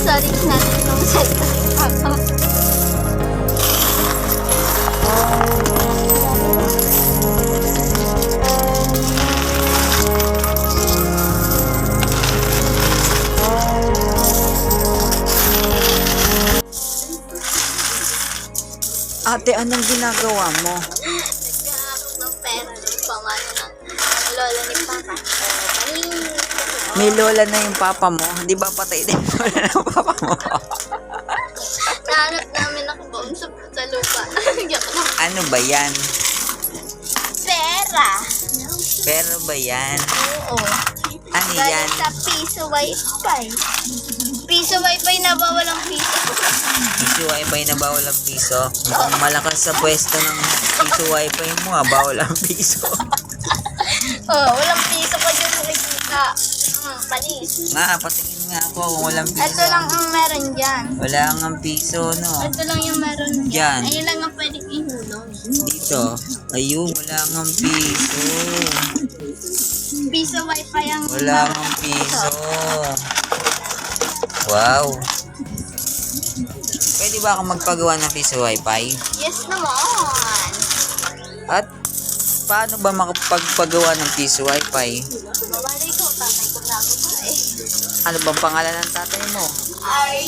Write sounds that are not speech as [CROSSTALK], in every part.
Nung cellphone. [LAUGHS] Ate, anong ginagawa mo? [GASPS] Nagkakakot ng pera ng pamana ng lola ni Papa. Eh, paling May lola na yung papa mo. Di ba patay din yung lola ng papa mo? Nahanap namin ako baon sa, sa lupa. [LAUGHS] Ano ba yan? Pera! Pero ba yan? Oo. Ano Galing yan? sa piso wifi. Piso wifi na ba walang piso? Piso wifi na bawal ang piso. Mukhang malakas sa pwesto ng piso wifi mo ah. Bawal ang piso. [LAUGHS] Oh, walang piso pa dyan nakikita. Hmm, panis. nga, patingin nga ako kung walang piso. Ito lang ang meron dyan. Wala ang piso, no? Ito lang yung meron Dyan. dyan. Ayun lang ang pwedeng ihulog. Dito. Ayun, wala ang piso. Piso wifi ang... Wala ang piso. Wow. Pwede ba ako magpagawa ng piso wifi? Yes naman. At paano ba makapagpagawa ng piso wifi? Mabali ko, tatay ko na ako pa eh. Ano bang pangalan ng tatay mo? Ay.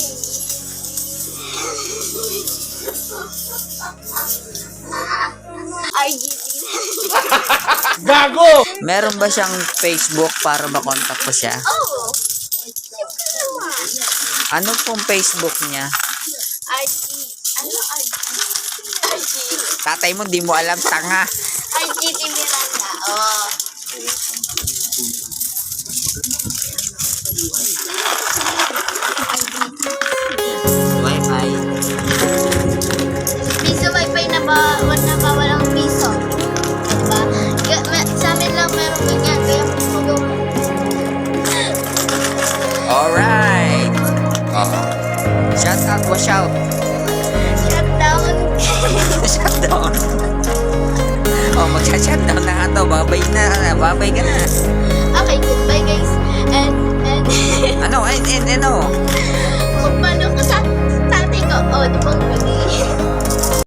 RGB. Meron ba siyang Facebook para makontak ko siya? Oh! Ano pong Facebook niya? RG. Ano RG? RG. Tatay mo, di mo alam, tanga. RGT Miranda. Oh. Shout out. Shut down. [LAUGHS] Shut down. Oh, mag-shut down na nga to. Babay na. Babay ka na. okay, goodbye guys. And, and, Ano? And, and, ano?